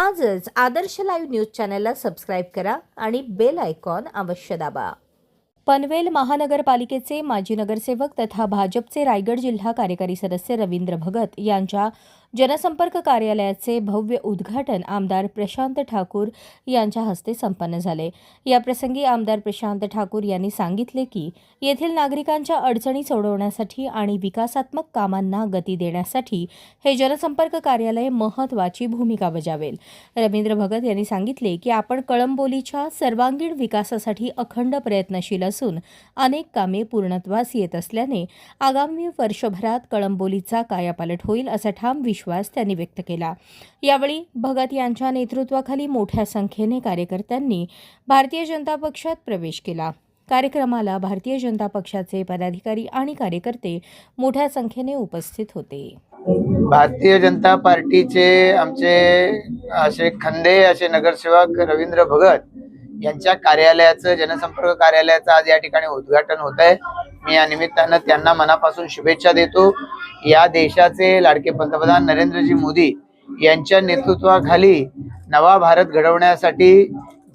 आजच आदर्श live news चॅनलला subscribe करा आणि बेल आयकॉन अवश्य दाबा. पनवेल महानगरपालिकेचे माजी नगरसेवक तथा भाजपचे रायगड जिल्हा कार्यकारी सदस्य रवींद्र भगत यांच्या जनसंपर्क कार्यालयाचे भव्य उद्घाटन आमदार प्रशांत ठाकूर यांच्या हस्ते संपन्न झाले. याप्रसंगी आमदार प्रशांत ठाकूर यांनी सांगितले की येथील नागरिकांच्या अडचणी सोडवण्यासाठी आणि विकासात्मक कामांना गती देण्यासाठी हे जनसंपर्क कार्यालय महत्त्वाची भूमिका बजावेल. रवींद्र भगत यांनी सांगितले की आपण कळंबोलीच्या सर्वांगीण विकासासाठी अखंड प्रयत्नशील असून अनेक कामे पूर्णत्वास येत असल्याने आगामी वर्षभरात कळंबोलीचा कायापालट होईल असा ठाम विश्वास त्यांनी व्यक्त केला. यावेळी भगत यांच्या नेतृत्वाखाली मोठ्या संख्येने कार्यकर्त्यांनी भारतीय जनता पक्षात प्रवेश केला. कार्यक्रमाला भारतीय जनता पक्षाचे पदाधिकारी आणि कार्यकर्ते मोठ्या संख्येने उपस्थित होते. भारतीय जनता पार्टीचे आमचे असे खंदे असे नगरसेवक रवींद्र भगत यांच्या कार्यालयाचं जनसंपर्क कार्यालयाचं आज या ठिकाणी उद्घाटन होत आहे मी या निमित्तानं त्यांना मनापासून शुभेच्छा देतो. या देशाचे लाडके पंतप्रधान नरेंद्रजी मोदी यांच्या नेतृत्वाखाली नवा भारत घडवण्यासाठी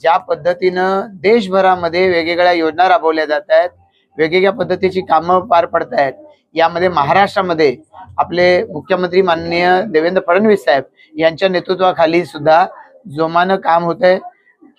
ज्या पद्धतीनं देशभरामध्ये वेगवेगळ्या योजना राबवल्या जात आहेत वेगवेगळ्या पद्धतीची कामं पार पडत आहेत यामध्ये महाराष्ट्रामध्ये आपले मुख्यमंत्री माननीय देवेंद्र फडणवीस साहेब यांच्या नेतृत्वाखाली सुद्धा जोमानं काम होत आहे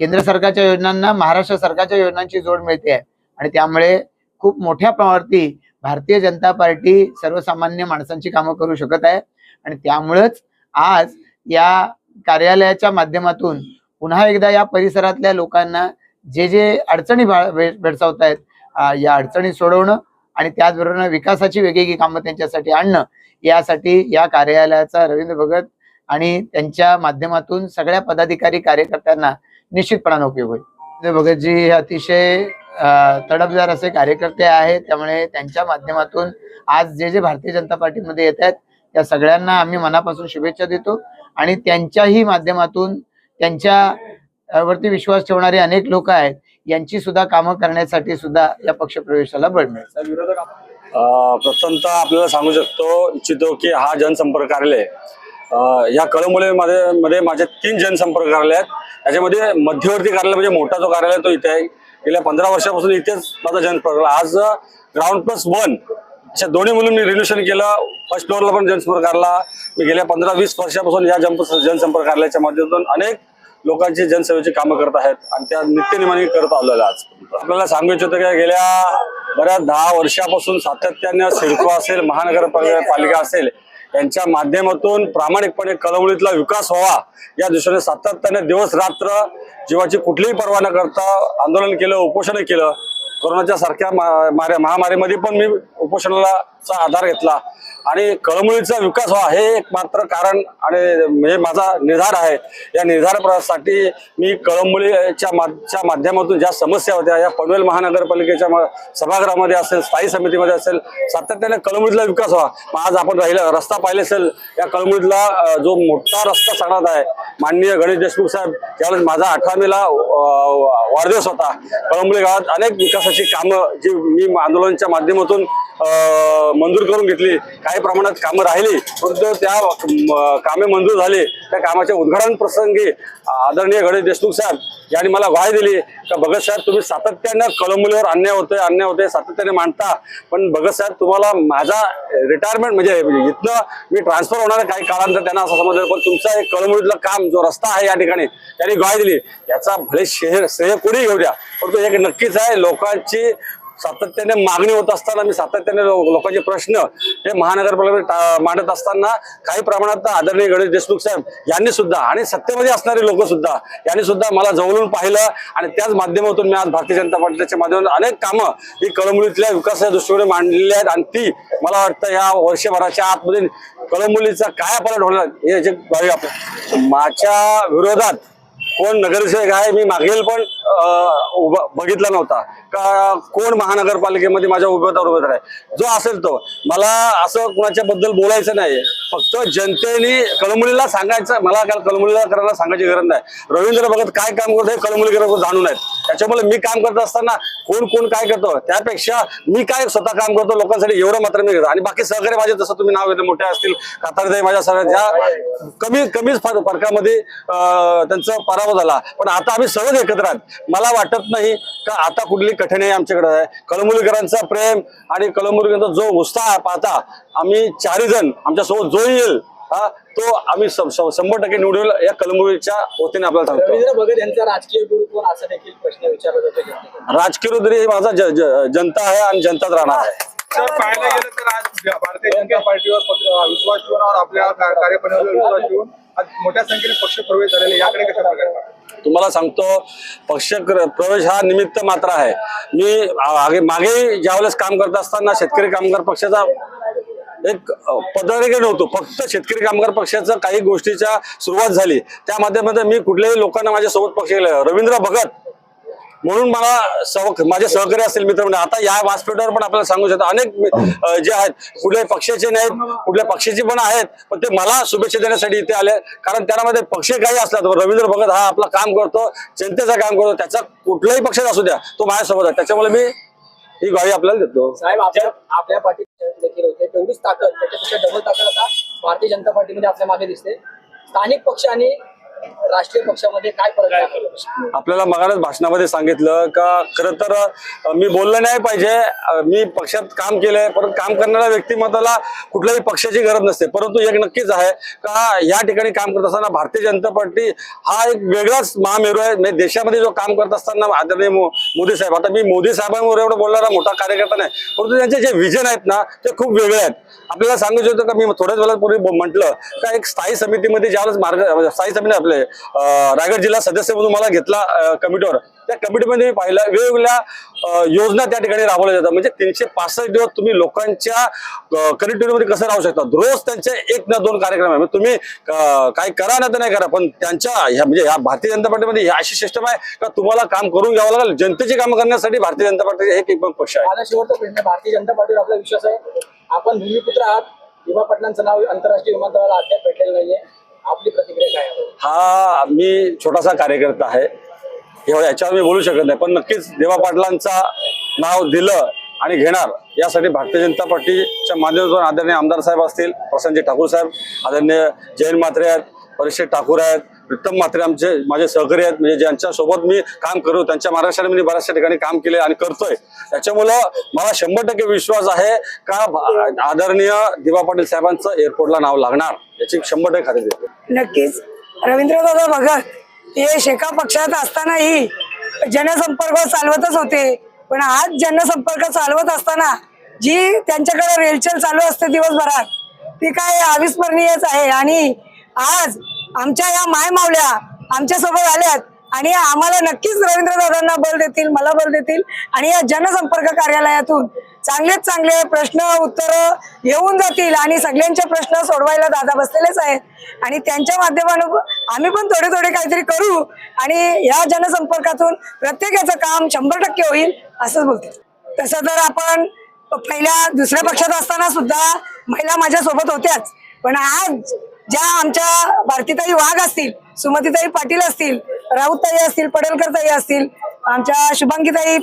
केंद्र सरकारच्या योजनांना महाराष्ट्र सरकारच्या योजनांची जोड मिळते आहे. आणि त्यामुळे खूप मोठ्या प्रमाणावरती भारतीय जनता पार्टी सर्वसामान्य माणसांची कामं करू शकत आहे. आणि त्यामुळंच आज या कार्यालयाच्या माध्यमातून पुन्हा एकदा या परिसरातल्या लोकांना जे जे अडचणी भा- भे- भेडसावत आहेत या अडचणी सोडवणं आणि त्याचबरोबर विकासाची वेगवेगळी कामं त्यांच्यासाठी आणणं यासाठी या कार्यालयाचा रवींद्र भगत आणि त्यांच्या माध्यमातून सगळ्या पदाधिकारी कार्यकर्त्यांना निश्चितपणाने उपयोग होईल. म्हणजे भगतजी हे अतिशय तडफदार असे कार्यकर्ते आहेत. त्यामुळे त्यांच्या माध्यमातून आज जे जे भारतीय जनता पार्टीमध्ये येत आहेत त्या सगळ्यांना आम्ही मनापासून शुभेच्छा देतो. आणि त्यांच्याही माध्यमातून त्यांच्या वरती विश्वास ठेवणारे अनेक लोक आहेत यांची सुद्धा कामं करण्यासाठी सुद्धा या पक्षप्रवेशाला बळ मिळेल. प्रथमतः आपल्याला सांगू शकतो इच्छितो की हा जनसंपर्क कार्यालय अं, या कळंबोलीमध्ये मध्ये माझे तीन जनसंपर्क कार्यालय आहेत. त्याच्यामध्ये मध्यवर्ती कार्यालय म्हणजे मोठा जो कार्यालय तो इथे आहे. गेल्या पंधरा वर्षापासून इथेच माझा जनसंपर्क आज ग्राउंड प्लस वन अशा दोन्ही मुलं मी रिन्युशन केलं फर्स्ट फ्लोअरला पण जनसंपर्क कार्याला मी गेल्या पंधरा वीस वर्षापासून या जन जनसंपर्क कार्यालयाच्या माध्यमातून अनेक लोकांची जनसेवेची कामं करत आहेत आणि त्या नित्यनिमाने करत आलेल्या आज. आपल्याला सांगू इच्छितो की गेल्या बऱ्याच दहा वर्षापासून सातत्याने सिडको असेल महानगरपालिका असेल यांच्या माध्यमातून प्रामाणिकपणे कळवळीतला विकास व्हावा या दृष्टीने सातत्याने दिवस रात्र जीवाची कुठलीही पर्वा न करता आंदोलन केलं उपोषण केलं. कोरोनाच्या सारख्या मा- माऱ्या- महामारीमध्ये पण मी उपोषणाचा आधार घेतला. आणि कळमुळीचा विकास व्हा हे एक मात्र कारण आणि हे माझा निर्धार आहे. या निर्धारासाठी मी कळंबोलीच्या माच्या माध्यमातून ज्या समस्या होत्या या पनवेल महानगरपालिकेच्या म- सभागृहामध्ये असेल स्थायी समितीमध्ये असेल सातत्याने कळमुळीतला विकास व्हावा मग आज आपण राहिला रस्ता पाहिले असेल या कळमुळीतला जो मोठा रस्ता सांगण्यात आहे माननीय गणेश देशमुख साहेब त्यावेळेस माझा अठरावीला वाढदिवस होता कळंबोली गावात अनेक विकासाची कामं जी मी आंदोलनाच्या माध्यमातून मंजूर करून घेतली काही प्रमाणात कामं राहिली परंतु त्या कामे मंजूर झाली त्या कामाच्या उद्घाटन प्रसंगी आदरणीय गणेश देशमुख साहेब यांनी मला ग्वाही दिली. का भगत साहेब तुम्ही सातत्यानं कळंबोलीवर अन्याय होतोय अन्याय होतोय सातत्याने मांडता. पण भगत साहेब तुम्हाला माझा रिटायरमेंट म्हणजे इथनं मी ट्रान्सफर होणार काही काळानंतर त्यांना असं समजलं. पण तुमचा एक कळंबोलीतलं काम जो रस्ता आहे या ठिकाणी त्यांनी ग्वाही दिली. याचा भले श्रेय श्रेय कोणी घेऊ द्या परंतु एक नक्कीच आहे. लोकांची सातत्याने मागणी होत असताना मी सातत्याने लो- लोकांचे प्रश्न हे महानगरपालिकेने टा- मांडत असताना काही प्रमाणात आदरणीय गणेश देशमुख साहेब यांनी सुद्धा आणि सत्तेमध्ये असणारे लोक सुद्धा यांनी सुद्धा मला जवळून पाहिलं आणि त्याच माध्यमातून मी आज भारतीय जनता पार्टीच्या माध्यमातून अनेक कामं ही कळंबुलीतल्या विकासाच्या दृष्टीने मांडलेली आहेत. आणि ती मला वाटतं या वर्षभराच्या आतमध्ये कळंबुलीचा काय पलट होणार हे याची माझ्या विरोधात कोण नगरसेवक आहे मी मागेल पण बघितला नव्हता. का कोण महानगरपालिकेमध्ये माझ्या उमेदवार उमेदवार आहे जो असेल तो. मला असं कुणाच्या बद्दल बोलायचं नाही फक्त जनतेने कळमुलीला सांगायचं मला काय कळमुलीला करायला सांगायची गरज नाही. रवींद्र भगत काय काम करतो हे कळमुली जाणून आहेत. त्याच्यामुळे मी काम करत असताना कोण कोण काय करतो? त्यापेक्षा मी काय स्वतः काम करतो लोकांसाठी एवढं मात्र मी करतो आणि बाकी सहकारी माझे जसं तुम्ही नाव घेतलं मोठे असतील कातारदाई माझ्या सगळ्या ज्या कमी कमीच फरकामध्ये त्यांचा पराभव झाला. पण आता आम्ही सहज एकत्र आहोत. मला वाटत नाही का आता कुठली कठीणाई आमच्याकडे आहे. कळमुलीकरांचा प्रेम आणि कळमुलीकरांचा जो उत्साह पाहता आम्ही चारही जण आमच्यासोबत जो येईल हा तो आम्ही शंभर टक्के निवडून या कलमुलीच्या वतीने आपल्याला सांगतो. रवींद्र भगत यांचा राजकीय असा देखील प्रश्न विचारला जातो जनतेकडून. राजकीय रुद्री हे माझा जनता आहे आणि जनताच राहणार आहे. सर पाहायला गेलं तर आज भारतीय जनता पार्टीवर विश्वास ठेवून आपल्या का- कार्यपद्धतीवर विश्वास ठेवून आज मोठ्या संख्येने पक्ष प्रवेश झालेले याकडे कशा प्रकारे? तुम्हाला सांगतो पक्ष क्र- प्रवेश हा निमित्त मात्र आहे. मी आगे मागे ज्यावेळेस काम करत असताना शेतकरी कामगार पक्षाचा एक पदाधिकारी नव्हतो फक्त शेतकरी कामगार पक्षाचं काही गोष्टीच्या सुरुवात झाली. त्या माध्यमध्ये मी कुठल्याही लोकांना माझ्यासोबत पक्ष केलं. रवींद्र भगत म्हणून मला सह माझे सहकारी असतील मित्र म्हणजे आता या व्यासपीठावर पण आपल्याला सांगू शकतो अनेक अ, जे आहेत कुठल्याही पक्षाचे नाहीत कुठल्या पक्षाचे पण आहेत पण ते मला शुभेच्छा देण्यासाठी इथे आले. कारण त्यामध्ये पक्ष काही असला तर रवींद्र भगत हा आपलं काम करतो जनतेचं काम करतो त्याचा कुठल्याही पक्षात असू द्या तो माझ्यासोबत आहे. त्याच्यामुळे मी ही ग्वाही आपल्याला देतो. साहेब आपल्या आपल्या पार्टीत देखील होते. तेवढीच ताकद त्याच्यापेक्षा डबल ताकद आता भारतीय जनता पार्टीमध्ये आपल्या मागे दिसते. स्थानिक पक्ष आणि राष्ट्रीय पक्षामध्ये काय फरक आपल्याला मगानच भाषणामध्ये सांगितलं का खर तर मी बोललं नाही पाहिजे. मी पक्षात काम केलंय परंतु काम करणाऱ्या व्यक्तिमत्वाला कुठल्याही पक्षाची गरज नसते. परंतु एक नक्कीच आहे का या ठिकाणी काम करत असताना भारतीय जनता पार्टी हा एक वेगळाच महामेरू आहे. म्हणजे देशामध्ये जो काम करत असताना आदरणीय मोदी साहेब आता मी मोदी साहेबांवर एवढं बोलणारा मोठा कार्यकर्ता नाही. परंतु त्यांचे जे विजन आहेत ना ते खूप वेगळे आहेत. आपल्याला सांगू होतं का मी थोड्याच वेळापूर्वी म्हटलं का एक स्थायी समितीमध्ये ज्यावेळेस मार्ग स्थायी समिती आपले रायगड जिल्हा सदस्य म्हणून मला घेतला कमिटीवर. त्या कमिटीमध्ये मी पाहिलं वेगवेगळ्या योजना त्या ठिकाणी राबवल्या जातात. म्हणजे तीनशे पासष्ट दिवस तुम्ही लोकांच्या कनेक्टिव्हिटीमध्ये कसं राहू शकता? रोज त्यांचे एक ना दोन कार्यक्रम आहे. तुम्ही काय करा ना तर नाही करा पण त्यांच्या ह्या म्हणजे ह्या भारतीय जनता पार्टीमध्ये ही अशी सिस्टम आहे का तुम्हाला काम करून घ्यावं लागेल? जनतेची कामं करण्यासाठी भारतीय जनता पार्टी एक एक पक्ष आहे. शेवटचा भारतीय जनता पार्टीवर आपला विश्वास आहे. आपण भूमिपुत्र आहात. विमा पाटलांचं नाव आंतरराष्ट्रीय विमानतळाला अद्याप भेटलेलं नाहीये. आपली प्रतिक्रिया काय हा मी छोटासा कार्यकर्ता आहे. याच्यावर मी बोलू शकत नाही पण नक्कीच देवा पाटलांचा नाव दिलं आणि घेणार यासाठी भारतीय जनता पार्टीच्या माध्यमातून आदरणीय आमदार साहेब असतील प्रशांतजी ठाकूर साहेब आदरणीय जयंत म्हात्रे आहेत परीक्षित ठाकूर आहेत प्रीतम म्हात्रे आमचे माझे सहकारी आहेत म्हणजे ज्यांच्या सोबत मी काम करू त्यांच्या महाराष्ट्राने मी बऱ्याचशा ठिकाणी काम केले आणि करतोय. त्याच्यामुळं मला शंभर टक्के विश्वास आहे का आदरणीय दिवा पाटील साहेबांचं एअरपोर्टला नाव लागणार याची शंभर टक्के खात्री देतो. नक्कीच. रवींद्रदादा भगत हे शेका पक्षात असतानाही जनसंपर्क चालवतच होते. पण आज जनसंपर्क चालवत असताना जी त्यांच्याकडे रेलचेल चालू असते दिवसभरात ती काय अविस्मरणीयच आहे. आणि आज आमच्या या माय मावल्या आल्यात. आणि आम्हाला नक्कीच रवींद्र दादांना बल देतील मला बल देतील. आणि या जनसंपर्क कार्यालयातून चांगलेच चांगले प्रश्न उत्तर येऊन जातील आणि सगळ्यांचे प्रश्न सोडवायला दादा बसलेलेच आहेत. आणि त्यांच्या माध्यमानं आम्ही पण थोडे थोडे काहीतरी करू आणि या जनसंपर्कातून प्रत्येकाचं काम शंभर टक्के होईल असंच बोलते तसं तर आपण पहिल्या दुसऱ्या पक्षात असताना सुद्धा महिला माझ्या सोबत होत्याच. पण आज ज्या आमच्या भारतीताई वाघ असतील सुमतीताई पाटील असतील राऊतताई असतील पडेलकरताई असतील आमच्या शुभांगीताई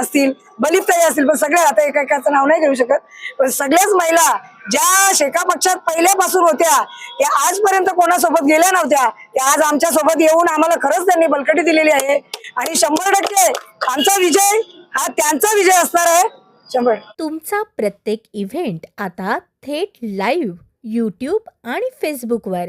असतील बलिपताई असतील पण सगळ्या आता एकेकाचं नाव नाही घेऊ शकत. पण सगळ्याच महिला ज्या शेका पक्षात पहिल्यापासून होत्या त्या आजपर्यंत कोणासोबत गेल्या नव्हत्या त्या आज आमच्यासोबत येऊन आम्हाला खरंच त्यांनी बलकटी दिलेली आहे. आणि शंभर टक्के आमचा विजय हा त्यांचा विजय असणार आहे. शंभर. तुमचा प्रत्येक इव्हेंट आता थेट लाईव्ह यूट्यूब आणि फेसबुकवर